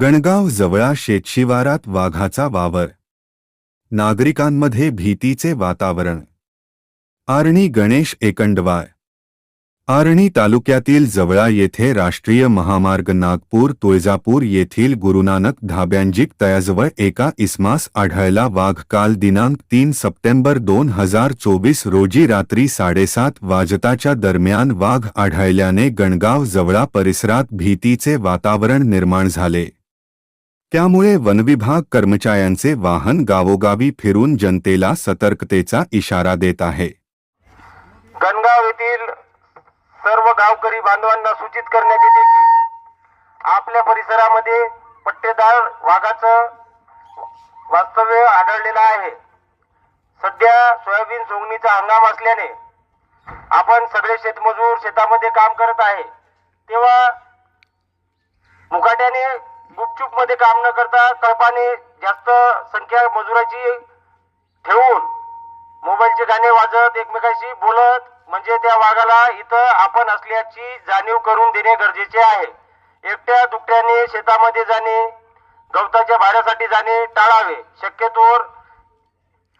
गणगाव जवळा शेतशिवारात वाघाचा वावर. नागरिकांमध्ये भीतीचे वातावरण. आर्णी गणेश एकंडवार. आर्णी तालुक्यातील जवळा येथे राष्ट्रीय महामार्ग नागपूर तुळजापूर येथील गुरुनानक धाब्यांजिक तयाजवळ एका इस्मास आढळला वाघ काल दिनांक तीन सप्टेंबर दोन हजार चोवीस रोजी रात्री साडेसात वाजताच्या दरम्यान वाघ आढळल्याने गणगाव जवळा परिसरात भीतीचे वातावरण निर्माण झाले. त्यामुळे वनविभाग कर्मचाऱ्यांचे वाहन गावोगावी फिरून जनतेला सतर्कतेचा इशारा देत आहे. गणगाव येथील सर्व गावकरी बांधवांना सूचित करण्यात येते की आपल्या परिसरामध्ये पट्टेदार वाघाचं वास्तव्य आढळलेलं आहे. सध्या सोयाबीन सोंगणीचा हंगाम असल्याने आपण सगळे शेतमजूर शेतामध्ये काम करत आहे. तेव्हा मुकाट्याने गुपचूपमध्ये काम न करता कळपाने जास्त संख्या मजुराची वाजत एकमेकांशी बोलत म्हणजे त्या वाघाला इथं आपण असल्याची जाणीव करून देणे गरजेचे आहे. एकट्या दुकट्याने शेतामध्ये जाणे गवताच्या भाड्यासाठी जाणे टाळावे. शक्यतोवर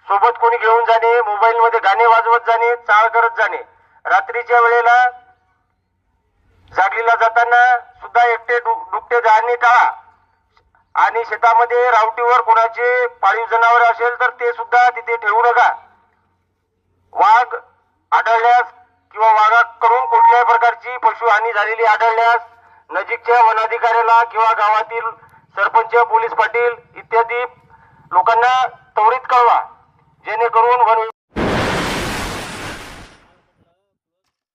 सोबत कोणी घेऊन जाणे मोबाईल मध्ये गाणे वाजवत जाणे चाळ करत जाणे. रात्रीच्या वेळेला जागलीला जाताना सुद्धा एकटे दु- दुकटे जाणे टाळा. आणि शेतामध्ये रावटीवर कोणाचे पाळीव जनावर असेल तर ते सुद्धा तिथे ठेवू नका. आढळल्यास किंवा वाघाकडून कुठल्याही प्रकारची पशुहानी झालेली आढळल्यास नजीकच्या वनाधिकाऱ्याला किंवा गावातील सरपंच पोलीस पाटील इत्यादी लोकांना त्वरित कळवा. जेणेकरून वन